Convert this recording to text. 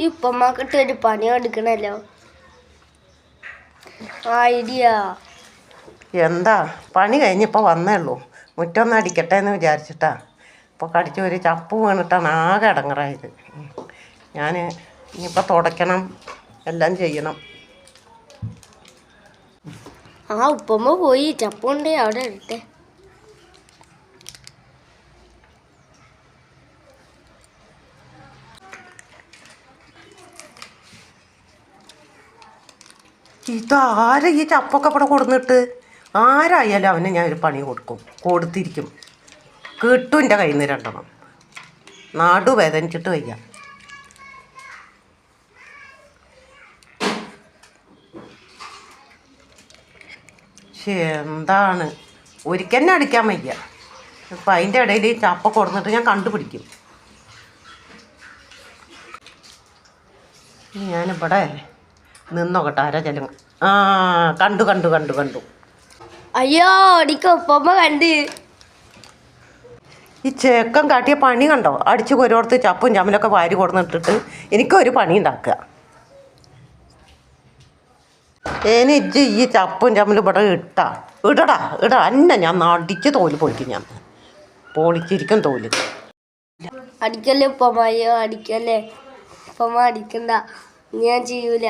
ഈ ഉപ്പമാക്കിട്ട് ഒരു പണി എടുക്കണല്ലോ ഐഡിയ എന്താ? പണി കഴിഞ്ഞിപ്പോൾ വന്നേ ഉള്ളൂ മുറ്റൊന്ന് അടിക്കട്ടെ എന്ന് വിചാരിച്ചിട്ടാ. ഇപ്പോൾ കടിച്ച് ഒരു ചപ്പ് വീണിട്ടാണ് ആകെ അടങ്ങറായത്. ഞാൻ ഇനിയിപ്പോൾ തുടയ്ക്കണം. എല്ലാം ചെയ്യണം. ആ ഉപ്പമ്മ പോയി. ചപ്പുണ്ടേ അവിടെ ഇടട്ടെ. ഇതാരാ ഈ ചപ്പൊക്കെ ഇവിടെ കൊടുന്നിട്ട്? ആരായാലും അവന് ഞാൻ ഒരു പണി കൊടുക്കും. കൊടുത്തിരിക്കും. കിട്ടും എന്റെ കയ്യിൽ നിന്ന് രണ്ടെണ്ണം. നാടു വേദനിച്ചിട്ട് വയ്യ. എന്താണ്? ഒരിക്കന്നെ അടിക്കാൻ വയ്യ. അപ്പം അതിന്റെ ഇടയിൽ ചപ്പ കൊടുന്നിട്ട് ഞാൻ കണ്ടുപിടിക്കും. ഞാനിവിടെ നിന്നോക്കട്ടെ ആരാ ചെല്ലും ആ കണ്ടു കണ്ടു കണ്ടു കണ്ടു. അയ്യോ അടിക്ക ഉപ്പമ്മ കണ്ട്. ഈ ചേക്കൻ കാട്ടിയ പണി കണ്ടോ? അടിച്ചു കൊരോർത്ത് ചപ്പും ചമ്മലൊക്കെ വാരി കൊടുന്നിട്ടിട്ട് എനിക്കൊരു പണി ഉണ്ടാക്കുക. എനിക്ക് ഈ ചപ്പും ചമ്മലും ഇവിടെ ഇട്ട. ഇടടാ ഇടാ അന്നെ ഞാൻ നടിച്ച് തോൽ പൊളിക്കും ഞാൻ. പൊളിച്ചിരിക്കും തോൽ. അടിക്കല്ലേ ഉപ്പമ്മ അയ്യോ അടിക്കല്ലേ. ഉപ്പമ്മ അടിക്കണ്ട. ഞാൻ ചെയ്യൂല.